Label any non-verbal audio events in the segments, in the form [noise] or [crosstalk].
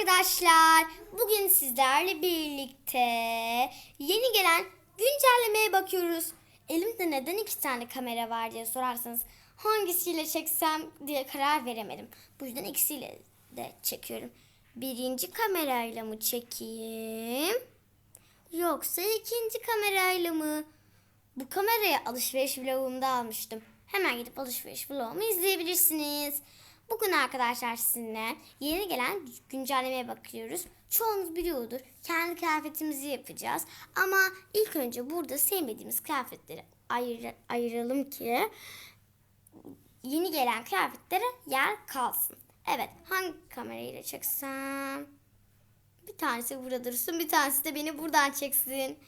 arkadaşlar. Bugün sizlerle birlikte yeni gelen güncellemeye bakıyoruz. Elimde neden iki tane kamera var diye sorarsanız hangisiyle çeksem diye karar veremedim. Bu yüzden ikisiyle de çekiyorum. Birinci kamerayla mı çekeyim? Yoksa ikinci kamerayla mı? Bu kamerayı alışveriş vlogumda almıştım. Hemen gidip alışveriş vlogumu izleyebilirsiniz. Bugün arkadaşlar sizinle yeni gelen güncellemeye bakıyoruz. Çoğunuz biliyordur. Kendi kıyafetimizi yapacağız. Ama ilk önce burada sevmediğimiz kıyafetleri ayır, ayıralım ki yeni gelen kıyafetlere yer kalsın. Evet hangi kamerayla çeksem? Bir tanesi burada dursun bir tanesi de beni buradan çeksin.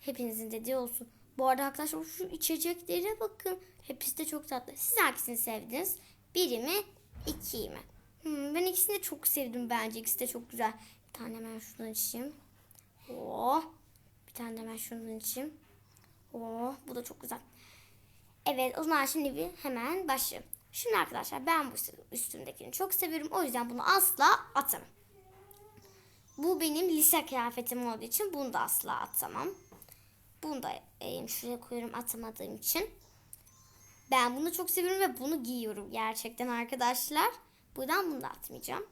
Hepinizin dediği olsun. Bu arada arkadaşlar şu içeceklere bakın. Hepsi de çok tatlı. Siz hangisini sevdiniz? Biri mi? İkiyi mi? Hmm, ben ikisini de çok sevdim bence. İkisi de çok güzel. Bir tane hemen şundan içeyim. Oh. Bir tane de hemen şundan içeyim. Oh, bu da çok güzel. Evet o zaman şimdi bir hemen başlayalım. Şimdi arkadaşlar ben bu üstümdekini çok seviyorum. O yüzden bunu asla atamam. Bu benim lise kıyafetim olduğu için bunu da asla atamam. Bunu da e, şuraya koyuyorum atamadığım için. Ben bunu çok seviyorum ve bunu giyiyorum gerçekten arkadaşlar. Bu yüzden bunu da atmayacağım.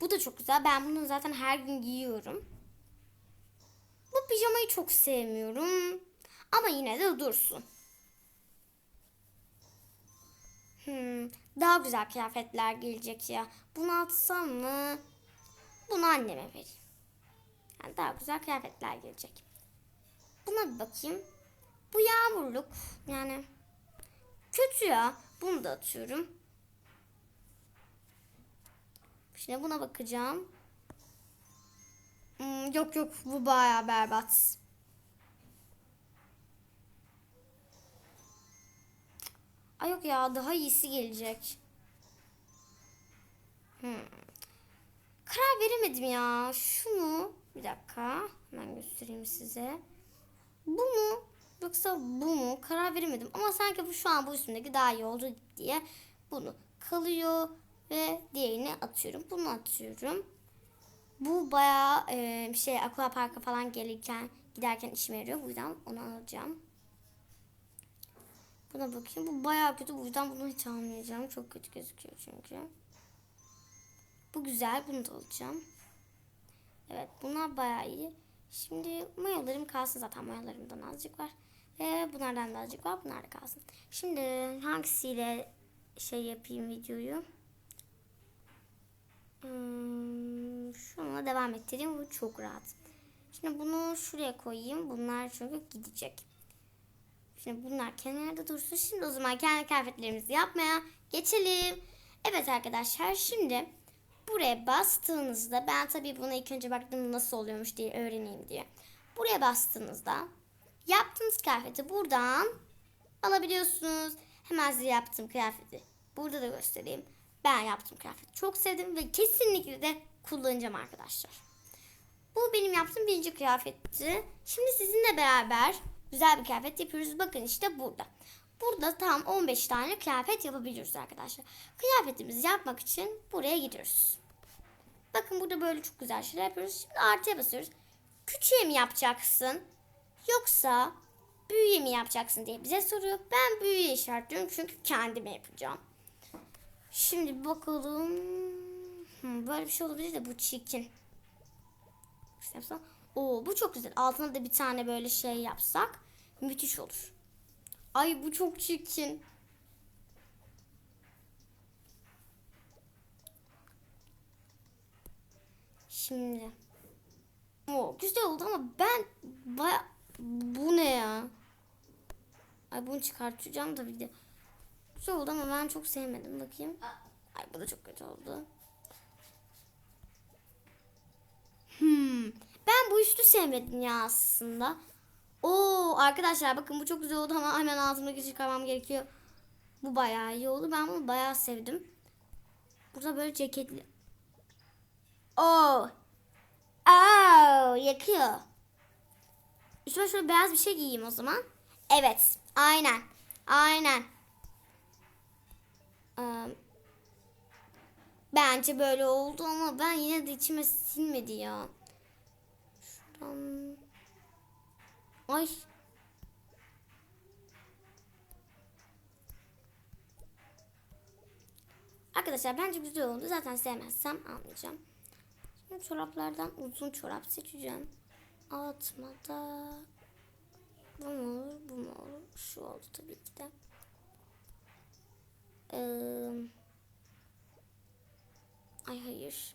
Bu da çok güzel. Ben bunu zaten her gün giyiyorum. Bu pijamayı çok sevmiyorum. Ama yine de dursun. Hmm, daha güzel kıyafetler gelecek ya. Bunu atsam mı? Bunu anneme vereyim. Yani daha güzel kıyafetler gelecek. Buna bir bakayım. Bu yağmurluk yani kötü ya. Bunu da atıyorum. Şimdi buna bakacağım. Hmm, yok yok bu bayağı berbat. Ay yok ya daha iyisi gelecek. Hmm. Karar veremedim ya. Şu mu? Bir dakika. Hemen göstereyim size. Bu mu? Yoksa bu mu? Karar veremedim. Ama sanki bu şu an bu üstündeki daha iyi oldu diye bunu kalıyor ve diğerini atıyorum. Bunu atıyorum. Bu bayağı e, şey aqua parka falan gelirken giderken işime yarıyor. Bu yüzden onu alacağım. Buna bakayım. Bu bayağı kötü. Bu yüzden bunu hiç almayacağım. Çok kötü gözüküyor çünkü. Bu güzel. Bunu da alacağım. Evet bunlar bayağı iyi. Şimdi mayolarım kalsın zaten mayolarımdan azıcık var. Ve bunlardan da azıcık var. Bunlar da kalsın. Şimdi hangisiyle şey yapayım videoyu? Hmm, şununla devam ettireyim. Bu çok rahat. Şimdi bunu şuraya koyayım. Bunlar çünkü gidecek. Şimdi bunlar kenarda dursun. Şimdi o zaman kendi kıyafetlerimizi yapmaya geçelim. Evet arkadaşlar şimdi buraya bastığınızda ben tabii buna ilk önce baktım nasıl oluyormuş diye öğreneyim diye. Buraya bastığınızda yaptığınız kıyafeti buradan alabiliyorsunuz. Hemen size yaptığım kıyafeti burada da göstereyim. Ben yaptığım kıyafeti çok sevdim ve kesinlikle de kullanacağım arkadaşlar. Bu benim yaptığım birinci kıyafetti. Şimdi sizinle beraber güzel bir kıyafet yapıyoruz. Bakın işte burada. Burada tam 15 tane kıyafet yapabiliyoruz arkadaşlar. Kıyafetimizi yapmak için buraya gidiyoruz. Bakın burada böyle çok güzel şeyler yapıyoruz. Şimdi artıya basıyoruz. Küçüğe mi yapacaksın? Yoksa büyüğe mi yapacaksın diye bize soruyor. Ben büyüğe işaretliyorum çünkü kendime yapacağım. Şimdi bakalım. Hmm, böyle bir şey olabilir de bu çirkin. Oo bu çok güzel. Altına da bir tane böyle şey yapsak müthiş olur. Ay bu çok çirkin. Şimdi. O güzel oldu ama ben baya bu ne ya? Ay bunu çıkartacağım da video. Güzel oldu ama ben çok sevmedim. Bakayım. Ay bu da çok kötü oldu. Hmm. Ben bu üstü sevmedim ya aslında. Oo arkadaşlar bakın bu çok güzel oldu ama hemen ağzımdaki çıkarmam gerekiyor. Bu bayağı iyi oldu. Ben bunu bayağı sevdim. Burada böyle ceketli. Oo. Oo yakıyor. Üstüme şöyle beyaz bir şey giyeyim o zaman. Evet. Aynen. Aynen. Ee, Bence böyle oldu ama ben yine de içime sinmedi ya. Şuradan... Ay. Arkadaşlar bence güzel oldu. Zaten sevmezsem almayacağım. Şimdi çoraplardan uzun çorap seçeceğim. Altmada bu mu olur, bu mu olur? Şu oldu tabii ki de. Ee, ay hayır.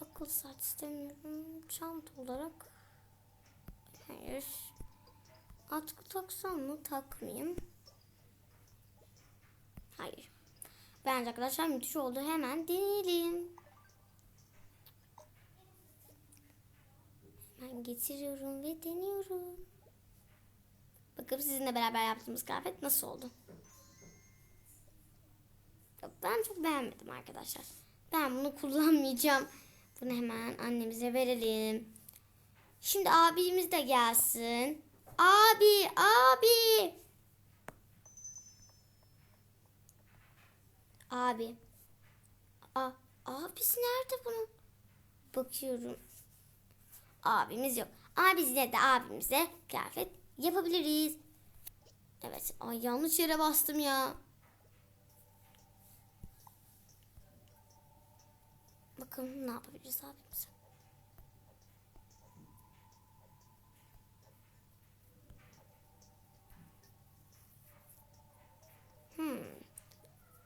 Akıl saat istemiyorum. Çanta olarak. Hayır. Atkı taksam mı takmayayım. Hayır. Bence arkadaşlar müthiş oldu. Hemen deneyelim. Hemen getiriyorum ve deniyorum. Bakın sizinle beraber yaptığımız kıyafet nasıl oldu? Ben çok beğenmedim arkadaşlar. Ben bunu kullanmayacağım. Bunu hemen annemize verelim. Şimdi abimiz de gelsin. Abi, abi. Abi. A, abisi nerede bunun? Bakıyorum. Abimiz yok. Ama biz yine de abimize kıyafet yapabiliriz. Evet. Ay yanlış yere bastım ya. Bakalım ne yapabiliriz abimize. Hmm.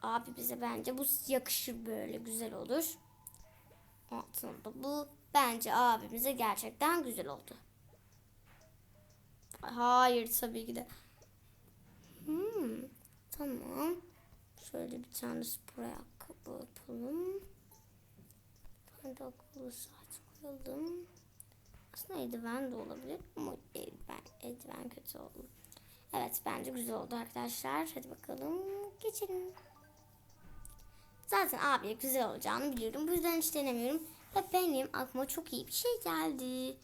Abi bize bence bu yakışır böyle güzel olur. Altında bu bence abimize gerçekten güzel oldu. Hayır tabii ki de. Hmm, tamam. Şöyle bir tane spor ayakkabı yapalım. Ben de akıllı saat koyalım. Aslında eldiven de olabilir ama eldiven, eldiven kötü oldu. Evet bence güzel oldu arkadaşlar. Hadi bakalım geçelim. Zaten abi güzel olacağını biliyorum. Bu yüzden hiç denemiyorum. Ve benim aklıma çok iyi bir şey geldi.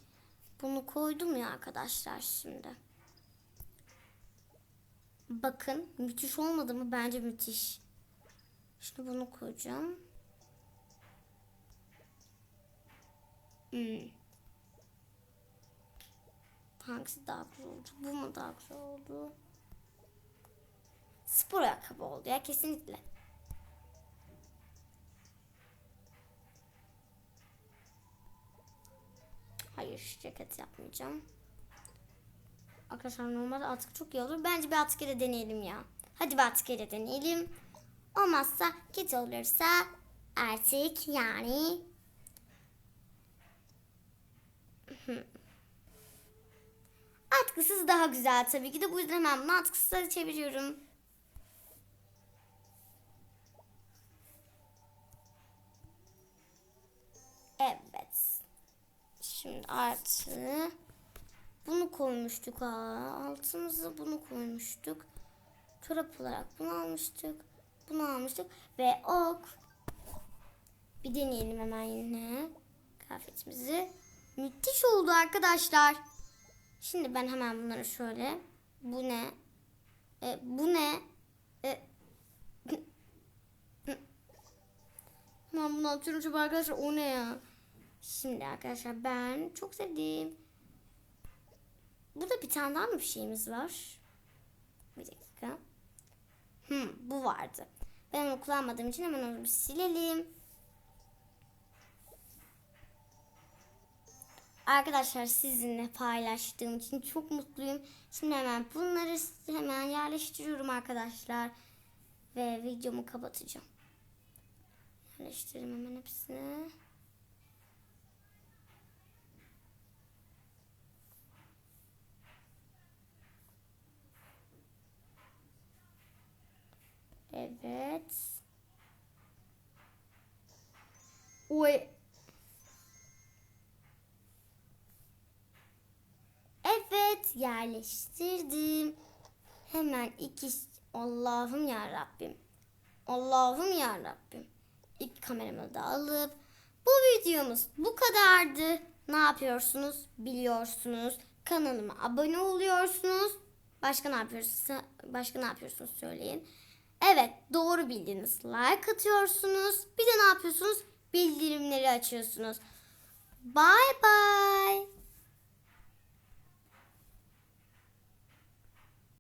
Bunu koydum ya arkadaşlar şimdi. Bakın müthiş olmadı mı? Bence müthiş. Şimdi bunu koyacağım. Hmm. Hangisi daha güzel oldu? Bu mu daha güzel oldu? Spor ayakkabı oldu ya kesinlikle. Hayır ceket yapmayacağım. Arkadaşlar normalde atkı çok iyi olur. Bence bir atkı ile deneyelim ya. Hadi bir atkı ile deneyelim. Olmazsa kötü olursa artık yani [laughs] Atkısız daha güzel tabii ki de. Bu yüzden hemen bunu atkısıza çeviriyorum. Evet. Şimdi artı bunu koymuştuk. Ha. Altımıza bunu koymuştuk. Çorap olarak bunu almıştık. Bunu almıştık. Ve ok. Bir deneyelim hemen yine. Kıyafetimizi. Müthiş oldu arkadaşlar. Şimdi ben hemen bunları şöyle. Bu ne? E, bu ne? E, [laughs] ben bunu atıyorum çünkü arkadaşlar o ne ya? Şimdi arkadaşlar ben çok sevdiğim. Burada bir tane daha mı bir şeyimiz var? Bir dakika. Hmm, bu vardı. Ben onu kullanmadığım için hemen onu bir silelim. Arkadaşlar sizinle paylaştığım için çok mutluyum. Şimdi hemen bunları hemen yerleştiriyorum arkadaşlar. Ve videomu kapatacağım. Yerleştireyim hemen hepsini. Evet. Oy. Evet yerleştirdim. Hemen iki Allah'ım ya Rabbim. Allah'ım ya Rabbim. İlk kameramı da alıp bu videomuz bu kadardı. Ne yapıyorsunuz? Biliyorsunuz. Kanalıma abone oluyorsunuz. Başka ne yapıyorsunuz? Başka ne yapıyorsunuz söyleyin. Evet doğru bildiniz. Like atıyorsunuz. Bir de ne yapıyorsunuz? Bildirimleri açıyorsunuz. Bye bye.